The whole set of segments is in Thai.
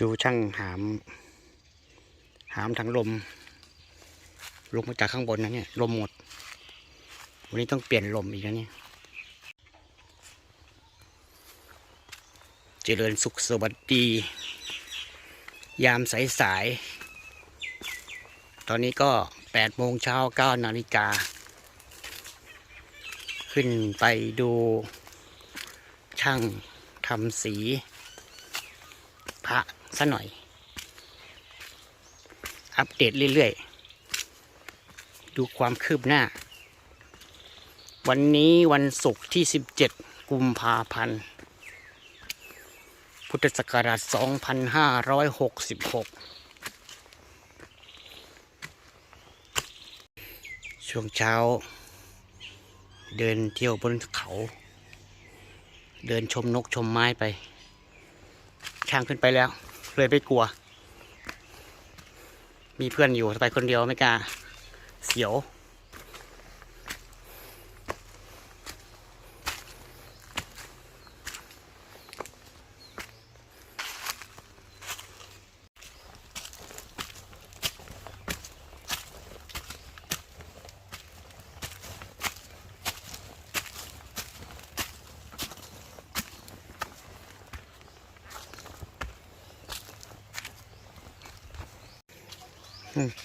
ดูช่างหาม หามถังลม ลงมาจากข้างบนนะเนี่ย ลมหมด วันนี้ต้องเปลี่ยนลมอีกนะเนี่ย เจริญสุขสวัสดี ยามสายสายๆตอนนี้ก็แปดโมงเช้าเก้านาฬิกา ขึ้นไปดูช่างทำสี ระซะหน่อย อัปเดตเรื่อยๆ ดูความคืบหน้า วันนี้วันศุกร์ที่ 17 กุมภาพันธ์ พุทธศักราช 2566 ช่วงเช้า เดินเที่ยวบนเขา เดินชมนกชมไม้ไป ช้างขึ้นไปแล้ว เลยไม่กลัว มีเพื่อนอยู่ไปคนเดียวไม่กล้าเสียว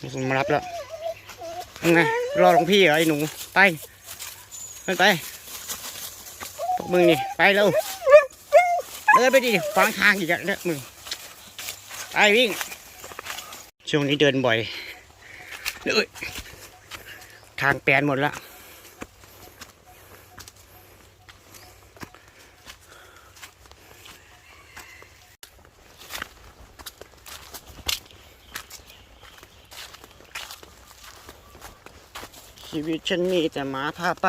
มีคนมารับแล้วยังไงรอหลวงพี่เหรอไอ้หนู ไปไปไปพวกมึงนี่ ไปเร็วเดินไปดิฟังทางอีกแล้วเนี่ยมึง ไปวิ่ง ช่วงนี้เดินบ่อยเอ้ยทางแปลนหมดแล้ว ชีวิตฉันมีแต่หมาพาไป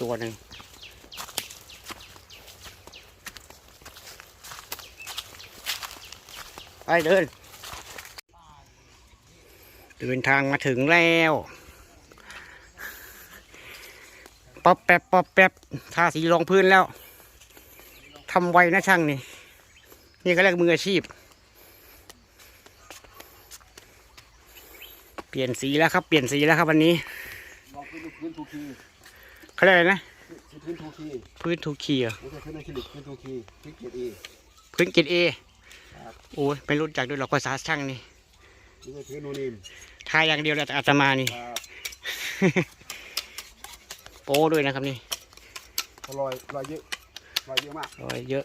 ตัวหนึ่งไปเดินเดินทางมาถึงแล้ว ป๊อปแป๊บป๊อปแป๊บทาสีรองพื้นแล้วทำไวนะช่างนี่ นี่ก็เรียกมืออาชีพ เปลี่ยนสีแล้วครับ เปลี่ยนสีแล้วครับวันนี้ลองพื้นพื้นทูคีเขาเรียกอะไรนะ พื้นทูคีพื้นทูคีเหรอไม่ใช่พื้นอะคริลิกพื้นทูคีพื้นเกียร์เอพื้นเกรดเอครับโอ้ยไม่รู้จักด้วยหรอกภาษาช่างนี่ไม่ใช่พื้นโนนิมทายอย่างเดียวแหละแต่อาตมานี่ครับ โป้ด้วยนะครับนี่รอยรอยเยอะรอยเยอะมากรอยเยอะ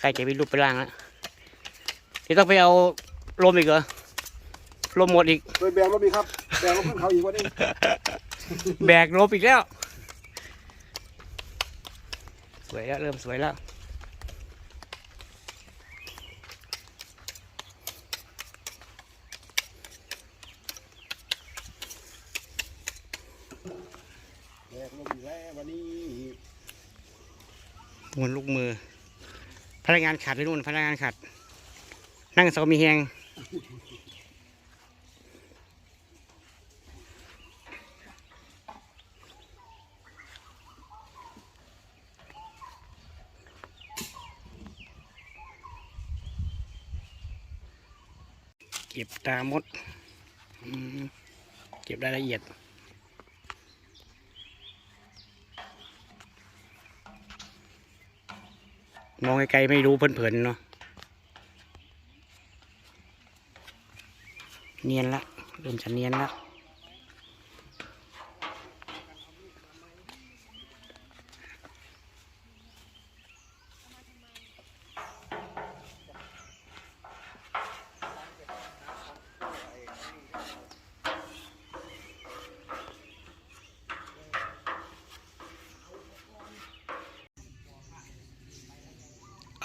ใครจะไปรูปไปล่างแล้วที่ต้องไปเอาลมอีกเหรอลมหมดอีกโดยแบงรถมีครับแบงรถขึ้นเขาอีกวันนี้แบกลบอีกแล้ว สวยแล้วเริ่มสวยแล้ว แบงรถมีแล้ วันนี้มวนลูกมือ พนักงานขัดไปนู่นพนักงานขัด นั่งเสามีแหงเก็บตามด เก็บรายละเอียด มองไกลๆไม่รู้เพลินๆเนาะเนียนละเริ่มจะเนียนละ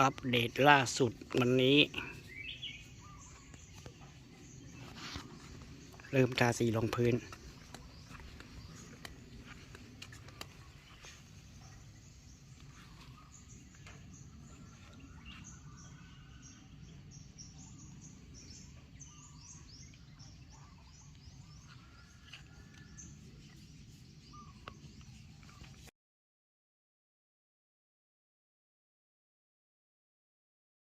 อัปเดตล่าสุดวันนี้ เริ่มทาสีรองพื้น